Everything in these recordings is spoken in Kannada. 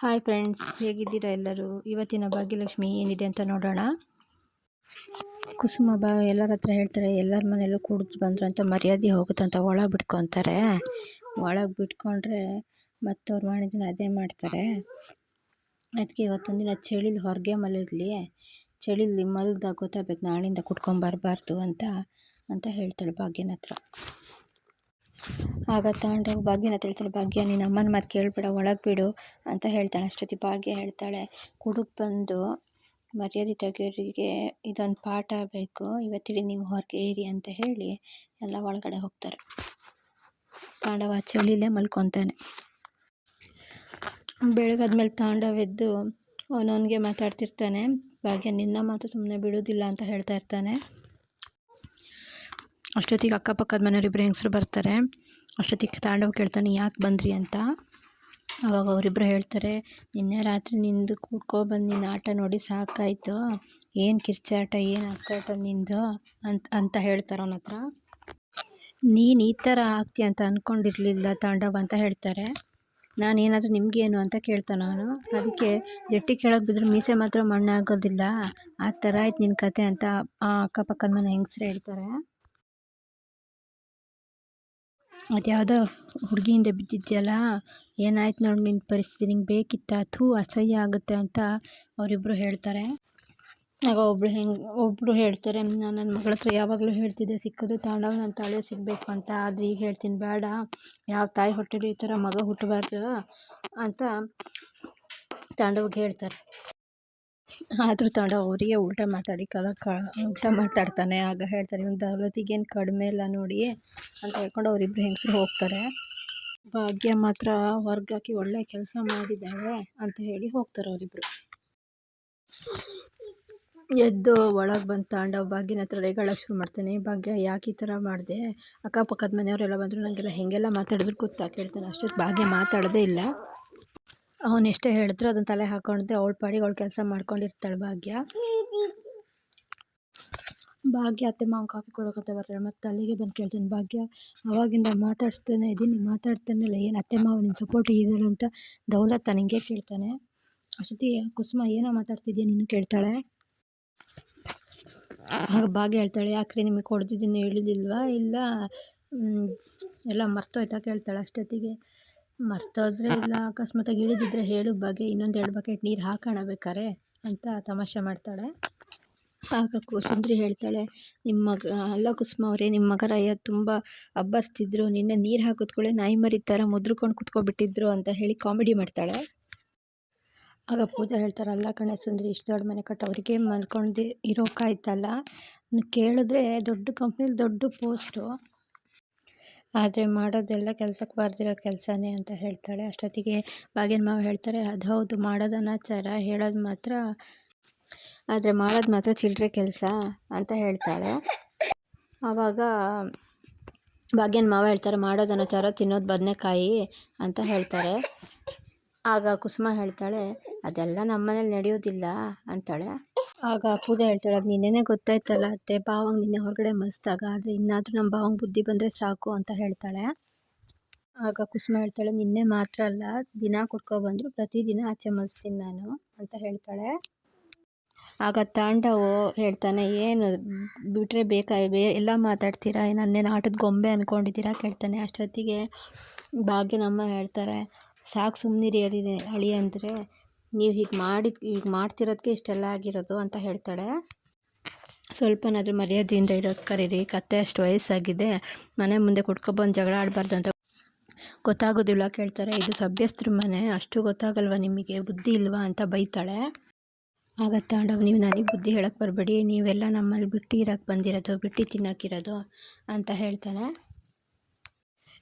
ಹಾಯ್ ಫ್ರೆಂಡ್ಸ್ ಹೇಗಿದ್ದೀರಾ ಎಲ್ಲರೂ? ಇವತ್ತಿನ ಭಾಗ್ಯಲಕ್ಷ್ಮಿ ಏನಿದೆ ಅಂತ ನೋಡೋಣ. ಕುಸುಮ ಬಾ, ಎಲ್ಲರ ಹತ್ರ ಹೇಳ್ತಾರೆ, ಎಲ್ಲರ ಮನೆಯಲ್ಲೂ ಕುಡಿದು ಬಂದ್ರು ಅಂತ ಮರ್ಯಾದೆ ಹೋಗುತ್ತಂತ ಒಳಗೆ ಬಿಟ್ಕೊತಾರೆ ಒಳಗೆ ಬಿಟ್ಕೊಂಡ್ರೆ ಮತ್ತೆ ಅವ್ರು ಮಾಡಿದ್ದನ್ನ ಅದೇ ಮಾಡ್ತಾರೆ. ಅದಕ್ಕೆ ಇವತ್ತೊಂದು ದಿನ ಚಳಿಲಿ ಹೊರಗೆ ಮಲಗಲಿ, ಚಳಿಲಿ ಮಲಗ್ದಾಗ ಗೊತ್ತಾಗಬೇಕು ನಾಳಿಂದ ಕುಟ್ಕೊಂಬರ್ಬಾರ್ದು ಅಂತ ಅಂತ ಹೇಳ್ತಾಳೆ ಭಾಗ್ಯನ ಹತ್ರ. ಆಗ ತಾಂಡ, ಭಾಗ್ಯನ ಹತ್ರ ಭಾಗ್ಯ, ನೀನು ಅಮ್ಮನ ಮಾತು ಕೇಳಬೇಡ, ಒಳಗೆ ಬಿಡು ಅಂತ ಹೇಳ್ತಾಳೆ. ಅಷ್ಟೊತ್ತಿ ಭಾಗ್ಯ ಹೇಳ್ತಾಳೆ ಕುಡುಕ್ ಬಂದು ಮರ್ಯಾದೆ ತೆಗಿಯೋರಿಗೆ ಇದೊಂದು ಪಾಠ ಬೇಕು. ಇವತ್ತಿಡೀ ನೀವು ಹೊರಗೆ ಏರಿ ಅಂತ ಹೇಳಿ ಎಲ್ಲ ಒಳಗಡೆ ಹೋಗ್ತಾರೆ. ತಾಂಡವ ಚಳಿಲೇ ಮಲ್ಕೊತಾನೆ. ಬೆಳಗಾದ್ಮೇಲೆ ತಾಂಡವ ಎದ್ದು ಅವನವನಿಗೆ ಮಾತಾಡ್ತಿರ್ತಾನೆ. ಭಾಗ್ಯ, ನಿನ್ನ ಮಾತು ಸುಮ್ಮನೆ ಬಿಡೋದಿಲ್ಲ ಅಂತ ಹೇಳ್ತಾ ಇರ್ತಾನೆ. ಅಷ್ಟೊತ್ತಿಗೆ ಅಕ್ಕಪಕ್ಕದ ಮನೆಯವರಿಬ್ಬರು ಹೆಂಗಸರು ಬರ್ತಾರೆ. ಅಷ್ಟೊತ್ತಿಗೆ ತಾಂಡವ ಕೇಳ್ತಾನೆ, ಯಾಕೆ ಬಂದ್ರಿ ಅಂತ. ಅವಾಗ ಅವರಿಬ್ಬರು ಹೇಳ್ತಾರೆ, ನಿನ್ನೆ ರಾತ್ರಿ ನಿಂದು ಕೂಡ್ಕೊಬಂದು ನಿನ್ನ ಆಟ ನೋಡಿ ಸಾಕಾಯಿತು. ಏನು ಕಿರ್ಚಾಟ, ಏನು ಅತ್ತಾಟ ನಿಂದು ಅಂತ ಅಂತ ಹೇಳ್ತಾರೆ ಅವನ ಹತ್ರ. ನೀನು ಈ ಥರ ಆಗ್ತೀಯ ಅಂತ ಅಂದ್ಕೊಂಡಿರಲಿಲ್ಲ ತಾಂಡವ ಅಂತ ಹೇಳ್ತಾರೆ. ನಾನು ಏನಾದರೂ ನಿಮಗೇನು ಅಂತ ಕೇಳ್ತಾನೆ ನಾನು. ಅದಕ್ಕೆ ಜಟ್ಟಿ ಕೆಳಗೆ ಬಿದ್ದರೆ ಮೀಸೆ ಮಾತ್ರ ಮಣ್ಣಾಗೋದಿಲ್ಲ. ಆ ಥರ ಆಯ್ತು ನಿನ್ನ ಕತೆ ಅಂತ ಆ ಅಕ್ಕಪಕ್ಕದ ಮನೆ ಹೆಂಗಸ್ರು ಹೇಳ್ತಾರೆ. ಅದ್ಯಾವುದೋ ಹುಡುಗಿಯಿಂದ ಬಿದ್ದಿದ್ಯಲ್ಲ, ಏನಾಯ್ತು ನೋಡಿ ನಿನ್ನ ಪರಿಸ್ಥಿತಿ, ನಿಂಗೆ ಬೇಕಿತ್ತಾ? ಥೂ, ಅಸಹ್ಯ ಆಗುತ್ತೆ ಅಂತ ಅವರಿಬ್ಬರು ಹೇಳ್ತಾರೆ. ಆಗ ಒಬ್ಬಳು ಹೆಂಗೆ ಒಬ್ಬರು ಹೇಳ್ತಾರೆ ನಾನು ನನ್ನ ಮಗಳ ಹತ್ರ ಯಾವಾಗಲೂ ಹೇಳ್ತಿದ್ದೆ ಸಿಕ್ಕದು ತಾಂಡವ ನನ್ನ ತಾಳೆ ಸಿಗಬೇಕು ಅಂತ. ಆದರೆ ಈಗ ಹೇಳ್ತೀನಿ, ಬೇಡ. ಯಾವ ತಾಯಿ ಹೊಟ್ಟೆಲಿ ಈ ಥರ ಮಗ ಹುಟ್ಟಬಾರ್ದು ಅಂತ ತಾಂಡವ್ಗೆ ಹೇಳ್ತಾರೆ. ಆದರೂ ತಾಂಡವ ಅವರಿಗೆ ಉಲ್ಟಾ ಮಾತಾಡಿ, ಕಲ, ಕ ಉಲ್ಟಾ ಮಾತಾಡ್ತಾನೆ. ಆಗ ಹೇಳ್ತಾರೆ, ಇವ್ನ ದೌಲತಿಗೇನು ಕಡಿಮೆ ಇಲ್ಲ ನೋಡಿ ಅಂತ ಹೇಳ್ಕೊಂಡು ಅವರಿಬ್ಬರು ಹೆಂಗಸರು ಹೋಗ್ತಾರೆ. ಭಾಗ್ಯ ಮಾತ್ರ ಹೊರ್ಗಾಕಿ ಒಳ್ಳೆ ಕೆಲಸ ಮಾಡಿದ್ದಾಳೆ ಅಂತ ಹೇಳಿ ಹೋಗ್ತಾರೆ ಅವರಿಬ್ಬರು ಎದ್ದು ಒಳಗೆ ಬಂದು ತಾಂಡವ ಭಾಗ್ಯನ ಹತ್ರ ರೇಗಾಳಕ್ಕೆ ಶುರು ಮಾಡ್ತಾನೆ. ಭಾಗ್ಯ, ಯಾಕೆ ಈ ಥರ ಮಾಡಿದೆ? ಅಕ್ಕಪಕ್ಕದ ಮನೆಯವರೆಲ್ಲ ಬಂದರು ನನಗೆಲ್ಲ ಹೇಗೆಲ್ಲ ಮಾತಾಡಿದ್ರು ಗೊತ್ತಾ? ಕೇಳ್ತಾನೆ. ಅಷ್ಟೊತ್ತು ಭಾಗ್ಯ ಮಾತಾಡೋದೇ ಇಲ್ಲ. ಅವನು ಎಷ್ಟೇ ಹೇಳಿದ್ರು ಅದನ್ನ ತಲೆ ಹಾಕೊಂಡಿದ್ದೆ ಅವಳ ಪಾಡಿಗೆ ಅವಳು ಕೆಲಸ ಮಾಡ್ಕೊಂಡಿರ್ತಾಳೆ ಭಾಗ್ಯ. ಭಾಗ್ಯ ಅತ್ತೆ ಮಾವ ಕಾಫಿ ಕೊಡೋಕಂತ ಬರ್ತಾಳೆ. ಮತ್ತು ಅಲ್ಲಿಗೆ ಬಂದು ಕೇಳ್ತೀನಿ. ಭಾಗ್ಯ, ಅವಾಗಿಂದ ಮಾತಾಡ್ಸ್ತಾನೆ ಇದ್ದೀನಿ ಮಾತಾಡ್ತಾನೆ ಇಲ್ಲ, ಏನು ಅತ್ತೆ ಮಾವ ನಿನ್ನ ಸಪೋರ್ಟ್ ಇದ್ದಾಳೆ ಅಂತ ದೌಲತ್ ನನಗೆ ಕೇಳ್ತಾನೆ. ಅಷ್ಟೊತ್ತಿ ಕುಸುಮ, ಏನೋ ಮಾತಾಡ್ತಿದ್ಯಾ ನೀನು ಕೇಳ್ತಾಳೆ. ಆಗ ಭಾಗ್ಯ ಹೇಳ್ತಾಳೆ, ಯಾಕ್ರಿ ನಿಮಗೆ ಕೊಡ್ತಿದ್ದೀನಿ ಹೇಳಿದಿಲ್ವಾ? ಇಲ್ಲ ಎಲ್ಲ ಮರ್ತೋಯ್ತಾ ಕೇಳ್ತಾಳೆ ಅಷ್ಟೊತ್ತಿಗೆ. ಮರ್ತೋದ್ರೆ ಇಲ್ಲ, ಅಕಸ್ಮಾತಾಗಿ ಇಳಿದಿದ್ರೆ ಹೇಳು, ಬಗೆ, ಇನ್ನೊಂದು ಎರಡು ಬಕೆಟ್ ನೀರು ಹಾಕೋಣ ಬೇಕಾರೆ ಅಂತ ತಮಾಷೆ ಮಾಡ್ತಾಳೆ. ಆಗ ಕು ಸುಂದ್ರಿ ಹೇಳ್ತಾಳೆ ನಿಮ್ಮ ಮಗ, ಅಲ್ಲ ಕುಸುಮ ಅವರೇ ನಿಮ್ಮ ಮಗರಾಯ ತುಂಬ ಅಬ್ಬರಿಸ್ತಿದ್ರು, ನಿನ್ನೆ ನೀರು ಹಾಕಿದ್ಕೊಳ್ಳೆ ನಾಯಿ ಮರಿ ಥರ ಮುದ್ರಕೊಂಡು ಕುತ್ಕೊಬಿಟ್ಟಿದ್ರು ಅಂತ ಹೇಳಿ ಕಾಮಿಡಿ ಮಾಡ್ತಾಳೆ. ಆಗ ಪೂಜಾ ಹೇಳ್ತಾರೆ, ಅಲ್ಲ ಕಣೆ ಸುಂದ್ರಿ, ಇಷ್ಟು ದೊಡ್ಡ ಮನೆ ಕಟ್ಟೋರಿಗೆ ಮಲ್ಕೊಂಡು ಇರೋಕ್ಕಾಯ್ತಲ್ಲ ಕೇಳಿದ್ರೆ ದೊಡ್ಡ ಕಂಪ್ನಿಲಿ ದೊಡ್ಡ ಪೋಸ್ಟು ಆದರೆ ಮಾಡೋದೆಲ್ಲ ಕೆಲ್ಸಕ್ಕೆ ಬಾರ್ದಿರೋ ಕೆಲಸನೇ ಅಂತ ಹೇಳ್ತಾಳೆ. ಅಷ್ಟೊತ್ತಿಗೆ ಭಾಗ್ಯನ ಮಾವ ಹೇಳ್ತಾರೆ, ಅದು ಹೌದು ಮಾಡೋದು ಅನಾಚಾರ ಹೇಳೋದು ಮಾತ್ರ, ಆದರೆ ಮಾಡೋದು ಮಾತ್ರ ಚಿಲ್ಲರೆ ಕೆಲಸ ಅಂತ ಹೇಳ್ತಾಳೆ. ಆವಾಗ ಭಾಗ್ಯನ ಮಾವ ಹೇಳ್ತಾರೆ ಮಾಡೋದು ಅನಾಚಾರ ತಿನ್ನೋದು ಬದನೆಕಾಯಿ ಅಂತ ಹೇಳ್ತಾರೆ. ಆಗ ಕುಸುಮ ಹೇಳ್ತಾಳೆ, ಅದೆಲ್ಲ ನಮ್ಮನೇಲಿ ನಡೆಯೋದಿಲ್ಲ ಅಂತಾಳೆ. ಆಗ ಪೂಜಾ ಹೇಳ್ತಾಳೆ, ಅದು ನಿನ್ನೆನೇ ಗೊತ್ತಾಯ್ತಲ್ಲ, ಅತ್ತೆ. ಭಾವಂಗೆ ನಿನ್ನೆ ಹೊರಗಡೆ ಮಸ್ತಾಗ, ಆದರೆ ಇನ್ನಾದರೂ ನಮ್ಮ ಭಾವಂಗೆ ಬುದ್ಧಿ ಬಂದರೆ ಸಾಕು ಅಂತ ಹೇಳ್ತಾಳೆ. ಆಗ ಕುಸುಮ ಹೇಳ್ತಾಳೆ, ನಿನ್ನೆ ಮಾತ್ರ ಅಲ್ಲ, ದಿನ ಕುಟ್ಕೊಬಂದರು ಪ್ರತಿದಿನ ಆಚೆ ಮಸ್ತೀನಿ ನಾನು ಅಂತ ಹೇಳ್ತಾಳೆ. ಆಗ ತಾಂಡವು ಹೇಳ್ತಾನೆ, ಏನು ಬಿಟ್ಟರೆ ಬೇಕಾ, ಬೇ, ಎಲ್ಲ ಮಾತಾಡ್ತೀರಾ? ನನ್ನೇನು ಆಟದ ಗೊಂಬೆ ಅಂದ್ಕೊಂಡಿದ್ದೀರಾ ಕೇಳ್ತಾನೆ. ಅಷ್ಟೊತ್ತಿಗೆ ಭಾಗ್ಯನಮ್ಮ ಹೇಳ್ತಾರೆ, ಸಾಕು ಸುಮ್ಮನಿರಿ ಅಳಿ ಅಳಿ ಅಂದರೆ ನೀವು ಹೀಗೆ ಮಾಡಿ ಈಗ ಮಾಡ್ತಿರೋದಕ್ಕೆ ಇಷ್ಟೆಲ್ಲ ಆಗಿರೋದು ಅಂತ ಹೇಳ್ತಾಳೆ. ಸ್ವಲ್ಪನಾದರೂ ಮರ್ಯಾದೆಯಿಂದ ಇರೋದು ಕರೀರಿ ಕತ್ತೆ ಅಷ್ಟು ವಯಸ್ಸಾಗಿದೆ, ಮನೆ ಮುಂದೆ ಕುಟ್ಕೊಬಂದು ಜಗಳ ಆಡಬಾರ್ದು ಅಂತ ಗೊತ್ತಾಗೋದಿಲ್ಲ ಕೇಳ್ತಾರೆ. ಇದು ಸಭ್ಯಸ್ತ್ರ ಮನೆ, ಅಷ್ಟು ಗೊತ್ತಾಗಲ್ವ ನಿಮಗೆ? ಬುದ್ಧಿ ಇಲ್ವಾ ಅಂತ ಬೈತಾಳೆ. ಆಗ ತಾಂಡವ್ ನೀವು ನನಗೆ ಬುದ್ಧಿ ಹೇಳಕ್ಕೆ ಬರಬೇಡಿ, ನೀವೆಲ್ಲ ನಮ್ಮಲ್ಲಿ ಬಿಟ್ಟು ಇರೋಕ್ಕೆ ಬಂದಿರೋದು, ಬಿಟ್ಟು ತಿನ್ನೋಕ್ಕಿರೋದು ಅಂತ ಹೇಳ್ತಾನೆ.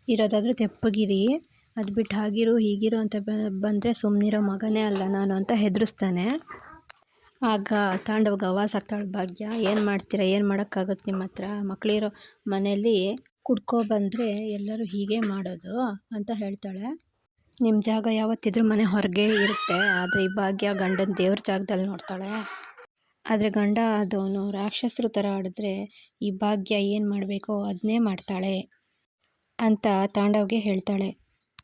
ಇರೋದಾದರೂ ತೆಪ್ಪಗಿರಿ ಅದು ಬಿಟ್ಟು ಹಾಗಿರು, ಹೀಗಿರು ಅಂತ ಬಂದರೆ ಸುಮ್ಮನಿರೋ ಮಗನೇ ಅಲ್ಲ ನಾನು ಅಂತ ಹೆದರಿಸ್ತಾನೆ. ಆಗ ತಾಂಡವ್ಗೆ ಅವಾಸ ಆಗ್ತಾಳೆ, ಭಾಗ್ಯ, ಏನು ಮಾಡ್ತೀರಾ, ಏನು ಮಾಡೋಕ್ಕಾಗುತ್ತೆ ನಿಮ್ಮ ಹತ್ರ? ಮಕ್ಕಳಿರೋ ಮನೆಯಲ್ಲಿ ಕುಡ್ಕೊ ಬಂದರೆ ಎಲ್ಲರೂ ಹೀಗೆ ಮಾಡೋದು ಅಂತ ಹೇಳ್ತಾಳೆ. ನಿಮ್ಮ ಜಾಗ ಯಾವತ್ತಿದ್ರೂ ಮನೆ ಹೊರಗೆ ಇರುತ್ತೆ, ಆದರೆ ಈ ಭಾಗ್ಯ ಗಂಡನ ದೇವ್ರ ಜಾಗದಲ್ಲಿ ನೋಡ್ತಾಳೆ. ಆದರೆ ಗಂಡ ಅದವನು ರಾಕ್ಷಸರು ಥರ ಆಡಿದ್ರೆ ಈ ಭಾಗ್ಯ ಏನು ಮಾಡಬೇಕೋ ಅದನ್ನೇ ಮಾಡ್ತಾಳೆ ಅಂತ ತಾಂಡವ್ಗೆ ಹೇಳ್ತಾಳೆ.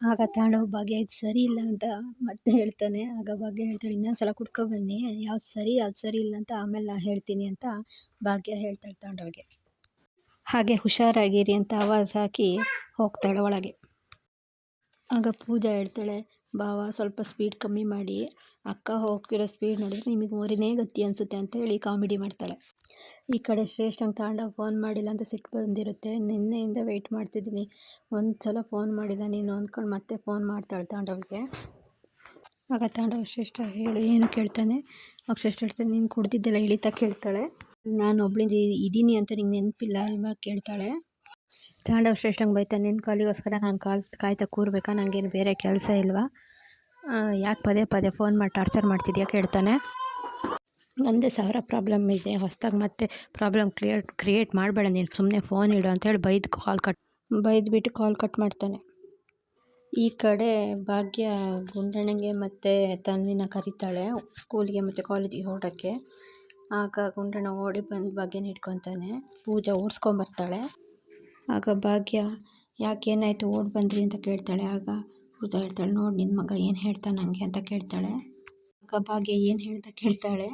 ಆಗ ತಗೊಂಡೋಗಿ ಭಾಗ್ಯ ಇದು ಸರಿ ಇಲ್ಲ ಅಂತ ಮತ್ತೆ ಹೇಳ್ತಾನೆ. ಆಗ ಭಾಗ್ಯ ಹೇಳ್ತಾಳೆ ಇನ್ನೊಂದು ಸಲ ಕುಡ್ಕೊಬನ್ನಿ ಯಾವ್ದು ಸರಿ ಯಾವ್ದು ಸರಿ ಇಲ್ಲ ಅಂತ ಆಮೇಲೆ ನಾ ಹೇಳ್ತೀನಿ ಅಂತ ಭಾಗ್ಯ ಹೇಳ್ತಾಳೆ ತಗೊಂಡೋಗಿ ಹಾಗೆ ಹುಷಾರಾಗಿರಿ ಅಂತ ಆವಾಜ್ ಹಾಕಿ ಹೋಗ್ತಾಳೆ ಒಳಗೆ. ಆಗ ಪೂಜಾ ಹೇಳ್ತಾಳೆ, ಭಾವ ಸ್ವಲ್ಪ ಸ್ಪೀಡ್ ಕಮ್ಮಿ ಮಾಡಿ. ಅಕ್ಕ ಹೋಗ್ತಿರೋ ಸ್ಪೀಡ್ ನೋಡಿದ್ರೆ ನಿಮಗೆ ಮೋರಿನೇ ಗತಿ ಅನಿಸುತ್ತೆ ಅಂತ ಹೇಳಿ ಕಾಮಿಡಿ ಮಾಡ್ತಾಳೆ. ಈ ಕಡೆ ಶ್ರೇಷ್ಠಂಗೆ ತಗೊಂಡ ಫೋನ್ ಮಾಡಿಲ್ಲ ಅಂತ ಸಿಟ್ಟು ಬಂದಿರುತ್ತೆ. ನಿನ್ನೆಯಿಂದ ವೆಯ್ಟ್ ಮಾಡ್ತಿದ್ದೀನಿ. ಒಂದು ಸಲ ಫೋನ್ ಮಾಡಿದ ನೀನು ಅಂದ್ಕೊಂಡು ಮತ್ತೆ ಫೋನ್ ಮಾಡ್ತಾಳೆ ತಾಂಡವ್ಗೆ. ಆಗ ತಾಂಡವ್ ಶ್ರೇಷ್ಠ ಹೇಳು, ಏನು ಕೇಳ್ತಾನೆ? ಆಗ ಶ್ರೇಷ್ಠ ಹೇಳ್ತಾನೆ, ನೀನು ಕುಡ್ದಿದ್ದೆಲ್ಲ ಇಳಿತಾ ಕೇಳ್ತಾಳೆ. ನಾನು ಒಬ್ಳಿಂದ ಇದ್ದೀನಿ ಅಂತ ನಿಂಗೆ ನೆನಪಿಲ್ಲ ಇವಾಗ ಕೇಳ್ತಾಳೆ. ತಾಂಡವ ಶ್ರೇಷ್ಠಂಗೆ ಬೈತಾನೆ ನಿನ್ನ ಕಾಲಿಗೋಸ್ಕರ ನಾನು ಕಾಲ್ಸ್ ಕಾಯ್ತಾ ಕೂರ್ಬೇಕಾ? ನನಗೇನು ಬೇರೆ ಕೆಲಸ ಇಲ್ವಾ? ಯಾಕೆ ಪದೇ ಪದೇ ಫೋನ್ ಮಾಡಿ ಟಾರ್ಚರ್ ಮಾಡ್ತಿದ್ಯಾ? ಕೇಳ್ತಾನೆ. ಒಂದೇ ಸಾವಿರ ಪ್ರಾಬ್ಲಮ್ ಇದೆ, ಹೊಸ್ದಾಗಿ ಮತ್ತೆ ಪ್ರಾಬ್ಲಮ್ ಕ್ಲಿಯರ್ ಕ್ರಿಯೇಟ್ ಮಾಡಬೇಡ ನೀನು ಸುಮ್ಮನೆ ಫೋನ್ ಇಡು ಅಂತೇಳಿ ಬೈದು ಕಾಲ್ ಕಟ್ ಬೈದ್ಬಿಟ್ಟು ಕಾಲ್ ಕಟ್ ಮಾಡ್ತಾನೆ. ಈ ಕಡೆ ಭಾಗ್ಯ ಗುಂಡಣ್ಣಂಗೆ ಮತ್ತು ತನ್ವಿನ ಕರೀತಾಳೆ ಸ್ಕೂಲಿಗೆ ಮತ್ತು ಕಾಲೇಜಿಗೆ ಹೊರಡೋಕ್ಕೆ ಆಗ ಗುಂಡಣ್ಣ ಓಡಿ ಬಂದು ಭಾಗ್ಯನ ಹಿಡ್ಕೊತಾನೆ, ಪೂಜಾ ಓಡಿಸ್ಕೊಂಬರ್ತಾಳೆ. ಆಗ ಭಾಗ್ಯ, ಯಾಕೆ ಏನಾಯಿತು ಓಡಿ ಬಂದ್ರಿ ಅಂತ ಕೇಳ್ತಾಳೆ. ಆಗ ಪೂಜಾ ಹೇಳ್ತಾಳೆ, ನೋಡಿ ನಿನ್ನ ಮಗ ಏನು ಹೇಳ್ತಾನೆ ನನಗೆ ಅಂತ ಕೇಳ್ತಾಳೆ. ಆಗ ಭಾಗ್ಯ ಏನು ಹೇಳ್ತಾ ಕೇಳ್ತಾಳೆ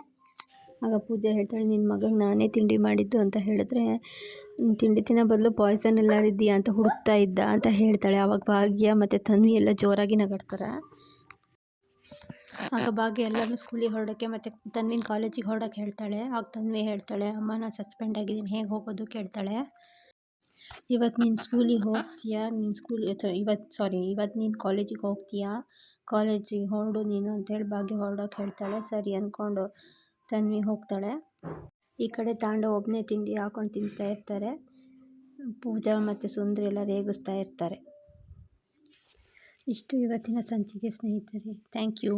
ಆಗ ಪೂಜೆ ಹೇಳ್ತಾಳೆ ನಿನ್ನ ಮಗಗೆ ನಾನೇ ತಿಂಡಿ ಮಾಡಿದ್ದು ಅಂತ ಹೇಳಿದ್ರೆ ತಿಂಡಿ ತಿನ್ನೋ ಬದಲು ಪಾಯ್ಸನ್ ಎಲ್ಲ ಇದೆಯಾ ಅಂತ ಹುಡುಕ್ತಾ ಇದ್ದ ಅಂತ ಹೇಳ್ತಾಳೆ. ಆವಾಗ ಭಾಗ್ಯ ಮತ್ತು ತನ್ವಿ ಎಲ್ಲ ಜೋರಾಗಿ ನಗಾಡ್ತಾರೆ. ಆಗ ಭಾಗ್ಯ ಎಲ್ಲರೂ ಸ್ಕೂಲಿಗೆ ಹೊರಡೋಕ್ಕೆ ಮತ್ತು ತನ್ವಿನ ಕಾಲೇಜಿಗೆ ಹೊರಡೋಕ್ಕೆ ಹೇಳ್ತಾಳೆ. ಆಗ ತನ್ವಿ ಹೇಳ್ತಾಳೆ, ಅಮ್ಮ, ನಾನು ಸಸ್ಪೆಂಡ್ ಆಗಿದ್ದೀನಿ. ಹೇಗೆ ಹೋಗೋದು? ಕೇಳ್ತಾಳೆ. ಇವತ್ತು ನೀನು ಸ್ಕೂಲಿಗೆ ಹೋಗ್ತೀಯಾ? ನೀನು ಸ್ಕೂಲ್ ಇವತ್ತು ಸಾರಿ ಇವತ್ತು ನೀನು ಕಾಲೇಜಿಗೆ ಹೋಗ್ತೀಯಾ? ಕಾಲೇಜಿಗೆ ಹೊರಡು ನೀನು ಅಂತೇಳಿ ಭಾಗ್ಯ ಹೊರಡೋಕೆ ಹೇಳ್ತಾಳೆ. ಸರಿ ಅಂದ್ಕೊಂಡು ತನ್ವಿ ಹೋಗ್ತಾಳೆ. ಈ ಕಡೆ ತಾಂಡ ಒಬ್ಬನೇ ತಿಂಡಿ ಹಾಕೊಂಡು ತಿಂತಾ ಇರ್ತಾರೆ. ಪೂಜಾ ಮತ್ತು ಸುಂದ್ರಿ ಎಲ್ಲ ರೇಗಿಸ್ತಾ ಇರ್ತಾರೆ. ಇಷ್ಟು ಇವತ್ತಿನ ಸಂಚಿಕೆ ಸ್ನೇಹಿತರೆ. Thank you.